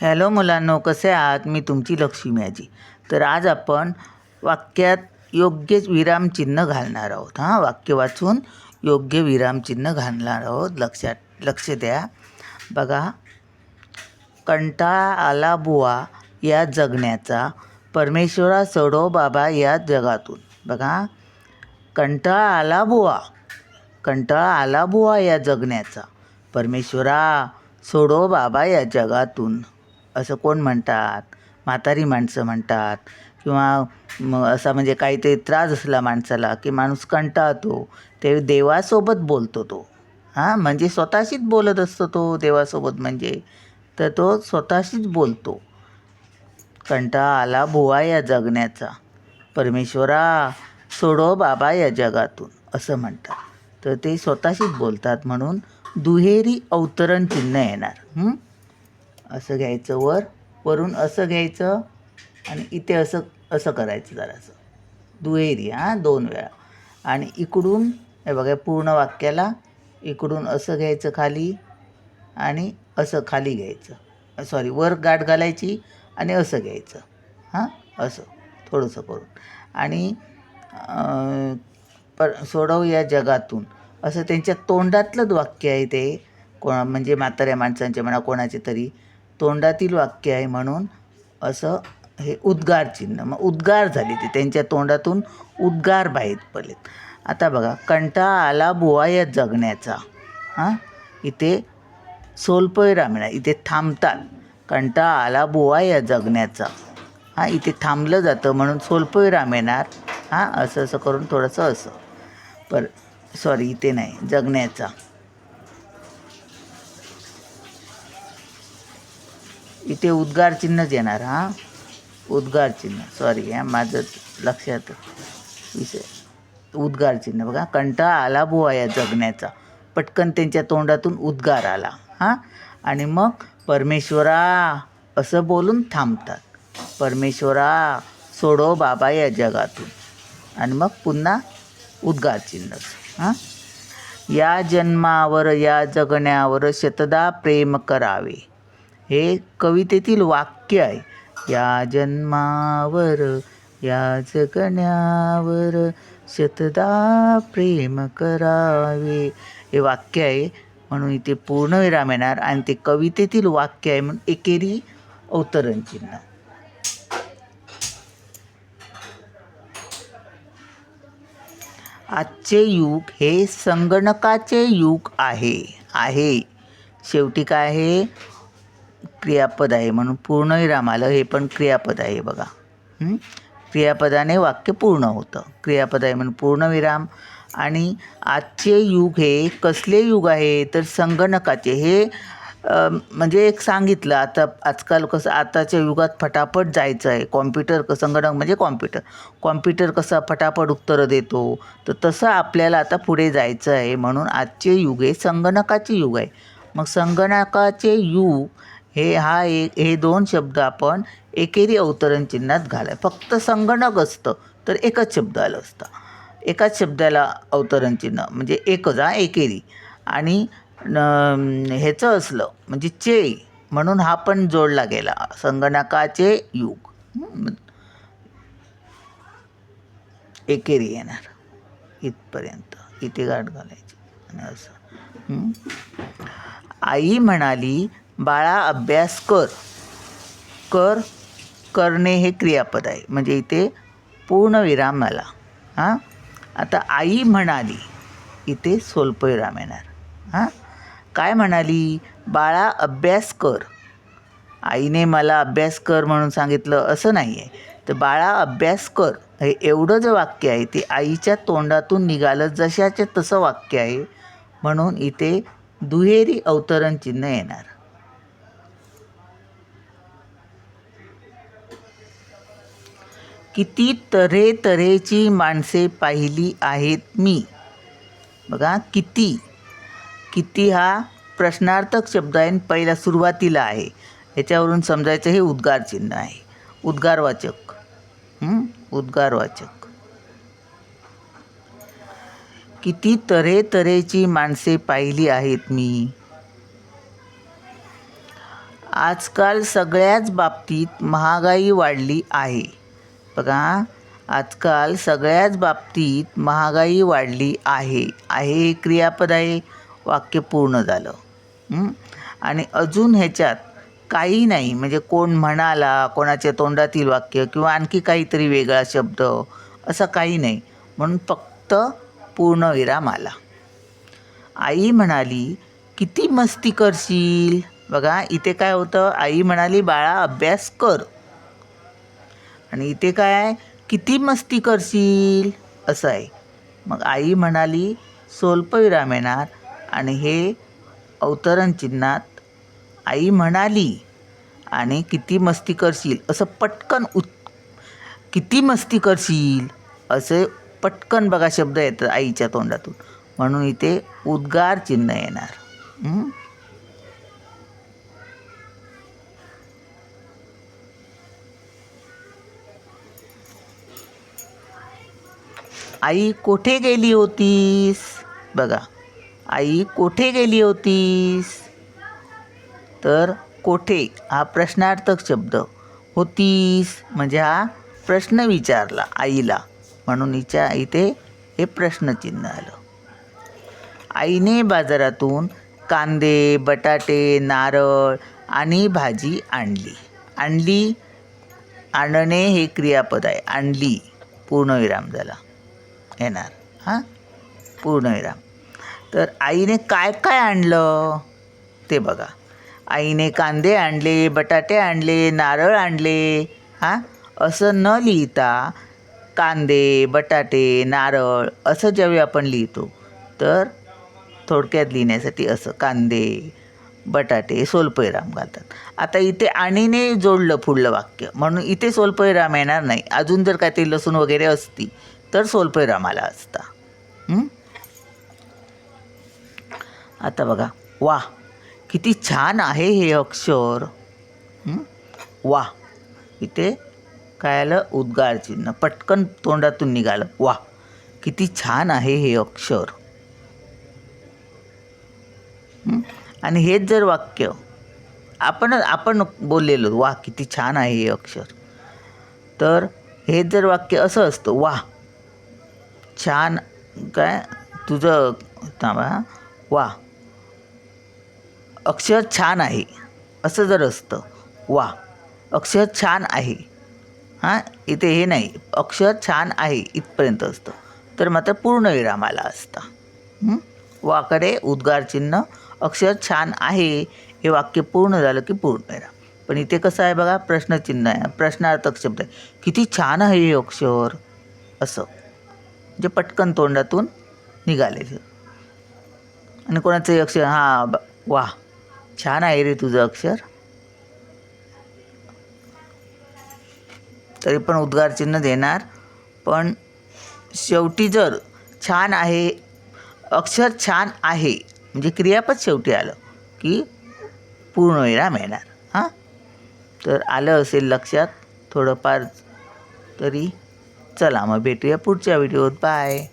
Hello मुलांनो कसे आहात? मी तुमची लक्ष्मी आजी तर आज आपण वाक्यात योग्य विरामचिन्ह घालणार आहोत. हां वाक्य वाचून योग्य विरामचिन्ह घालणार आहोत. लक्षात लक्ष द्या. बघा कंटाळा आला बुवा या जगण्याचा परमेश्वरा सोडो बाबा या जगातून. बघा कंटाळा आला बुवा कंटाळा आला बुवा या जगण्याचा परमेश्वरा सोडो बाबा या जगातून. असं कोण म्हणतात? म्हातारी माणसं म्हणतात. किंवा असा म्हणजे काहीतरी त्रास असला माणसाला की माणूस कंटाळतो. ते देवासोबत बोलतो तो. हां म्हणजे स्वतःशीच बोलत असतो तो देवासोबत म्हणजे. तर तो स्वतःशीच बोलतो. कंटाळा आला भुवा या जगण्याचा. परमेश्वरा सोडो बाबा या जगातून असं म्हणतात. तर ते स्वतःशीच बोलतात म्हणून दुहेरी अवतरण चिन्ह येणार. हं? असं घ्यायचं वर वरून असं घ्यायचं आणि इथे असं असं करायचं जरासं. दुहेरी हां दोन वेळा. आणि इकडून हे बघा पूर्ण वाक्याला इकडून असं घ्यायचं खाली आणि असं खाली घ्यायचं. सॉरी वर गाठ घालायची आणि असं घ्यायचं. हां असं थोडंसं करून. आणि पर सोडव या जगातून. असं त्यांच्या तोंडातलंच वाक्य आहे ते. कोणा म्हणजे म्हाताऱ्या माणसांचे म्हणा कोणाचे तरी. तोंडातील वाक्य आहे म्हणून असं हे उद्गार चिन्ह. मग उद्गार झाले ते. त्यांच्या तोंडातून उद्गार बाहेर पडलेत. आता बघा कंटाळा आला बुवा या जगण्याचा. हां? इथे सोलपैरा मिळा इथे थांबतात. कंटाळा आला बुवा या जगण्याचा. हां इथे थांबलं जातं म्हणून सोलपैराम मिळणार हां असं असं करून थोडंसं असं. पर सॉरी इथे नाही जगण्याचा. इथे उद्गार चिन्हच येणार हां? उद्गार चिन्ह. सॉरी हां माझं लक्षात विषय. उद्गार चिन्ह बघा. कंटाळा आला बुवा या जगण्याचा. पटकन त्यांच्या तोंडातून उद्गार आला हां? आणि मग परमेश्वरा असं बोलून थांबतात. परमेश्वरा सोडो बाबा या जगातून. आणि मग पुन्हा उद्गार चिन्ह. हां? या जन्मावर या जगण्यावर शतदा प्रेम करावे. हे कवितेतील वाक्य आहे. या जन्मावर या जगण्यावर शतदा प्रेम करावे. हे वाक्य आहे म्हणून इथे पूर्णविराम येणार आणि ते कवितेतील वाक्य आहे म्हणून एकेरी अवतरण चिन्ह. आजचे युग हे संगणकाचे युग आहे. आहे. शेवटी काय आहे? क्रियापद आहे म्हणून पूर्णविराम आलं हे पण क्रियापद आहे बघा. क्रियापदाने वाक्य पूर्ण होतं. क्रियापद आहे म्हणून पूर्णविराम. आणि आजचे युग हे कसले युग आहे? तर संगणकाचे. हे म्हणजे एक सांगितलं आता आजकाल कसं आताच्या युगात फटाफट जायचं आहे. कॉम्प्युटर क संगणक म्हणजे कॉम्प्युटर. कॉम्प्युटर कसा फटाफट उत्तरं देतो तर तसं आपल्याला आता पुढे जायचं आहे म्हणून आजचे युग हे संगणकाचे युग आहे. मग संगणकाचे युग हे हा एक हे दोन शब्द आपण एकेरी अवतरण चिन्हात घालाय. फक्त संगणक असतं तर एकच शब्द आलं असतं. एकाच शब्दाला अवतरण चिन्ह म्हणजे एकच हा एकेरी. आणि ह्याचं असलं म्हणजे चे म्हणून हा पण जोडला गेला. संगणकाचे युग. एकेरी येणार. इथपर्यंत. इथे गाठ घालायची. असं. आई म्हणाली बाळा अभ्यास कर. कर करणे हे क्रियापद आहे. म्हणजे इथे पूर्णविराम आला. हां? आता आई म्हणाली इथे स्वल्पविराम येणार. हां? काय म्हणाली? बाळा अभ्यास कर. आईने मला अभ्यास कर म्हणून सांगितलं असं नाही आहे तर बाळा अभ्यास कर. हे एवढं जे वाक्य आहे ते आईच्या तोंडातून निघालं जशाचे तसं वाक्य आहे. म्हणून इथे दुहेरी अवतरण चिन्ह येणार. किती तऱ्हे तऱ्हेची माणसे पाहिली आहेत मी? बघा किती. किती हा प्रश्नार्थक शब्द आहे पहिला सुरुवातीला आहे. याच्यावरून समजायचं हे उद्गार चिन्ह आहे. उद्गारवाचक उद्गारवाचक किती तऱ्हे तऱ्हेची माणसे पाहिली आहेत मी? आजकाल सगळ्याच बाबतीत महागाई वाढली आहे. बघा आजकाल सगळ्याच बाबतीत महागाई वाढली आहे. आहे हे क्रियापद आहे. वाक्य पूर्ण झालं. आणि अजून ह्याच्यात काही नाही. म्हणजे कोण म्हणाला कोणाच्या तोंडातील वाक्य किंवा आणखी काहीतरी वेगळा शब्द असं काही नाही. म्हणून फक्त पूर्णविराम आला. आई म्हणाली किती मस्ती करशील? बघा इथे काय होतं? आई म्हणाली बाळा अभ्यास कर. आणि इथे काय आहे? किती मस्ती करशील? असं आहे. मग आई म्हणाली स्वल्पविराम येणार. आणि हे अवतरण चिन्हात आई म्हणाली आणि किती मस्ती करशील? असं पटकन उत किती मस्ती करशील? असे पटकन बघा शब्द येतात आईच्या तोंडातून. म्हणून इथे उद्गार चिन्ह येणार. आई कोठे गेली होतीस? बघा आई कोठे गेली होतीस? तर कोठे हा प्रश्नार्थक शब्द होतीस. म्हणजे हा प्रश्न विचारला आईला. म्हणून हिच्या इथे हे प्रश्नचिन्ह आलं. आईने बाजारातून कांदे बटाटे नारळ आणि भाजी आणली. आणली आणणे हे क्रियापद आहे. आणली पूर्णविराम झाला. येणार हां? पूर्णविराम तर आईने काय काय आणलं? ते बघा. आईने कांदे आणले बटाटे आणले नारळ आणले हां? असं न लिहिता कांदे बटाटे नारळ असं ज्यावेळी आपण लिहितो तर थोडक्यात लिहिण्यासाठी असं कांदे बटाटे सोलपैराम घालतात. आता इथे आणीने जोडलं पुढलं वाक्य म्हणून इथे सोलपैराम येणार नाही. अजून जर काय ते लसूण वगैरे असती तर सोलपैराम आला असता. आता बघा. वा किती छान आहे हे अक्षर. वा. इथे काय आलं? उद्गार चिन्ह. पटकन तोंडातून निघालं. वा किती छान आहे हे अक्षर. आणि हेच जर वाक्य आपण आपण बोललेलो वा किती छान आहे हे अक्षर. तर हेच जर वाक्य असं असतं वा छान काय? तुझं थांबा वा. अक्षर छान आहे. असं जर असतं. वा. अक्षर छान आहे. हां इथे हे नाही. अक्षर छान आहे इथपर्यंत असतं. तर मात्र पूर्णविराम आला असता. वाकडे उद्गार चिन्ह अक्षर छान आहे. हे वाक्य पूर्ण झालं की पूर्णविराम पण इथे कसं आहे बघा प्रश्नचिन्ह आहे. प्रश्नार्थक शब्द आहे. किती छान आहे हे अक्षर. असं. जे पटकन तोंडातून निघाले आणि कोणाचंही अक्षर हां वा छान आहे रे तुझं अक्षर. तरी पण उद्गार चिन्ह देणार. पण शेवटी जर छान आहे अक्षर छान आहे म्हणजे क्रियापद शेवटी आलं की पूर्णविराम येणार. हां? तर आलं असेल लक्षात थोडंफार तरी. चला मग भेटूया पुढच्या व्हिडिओत. बाय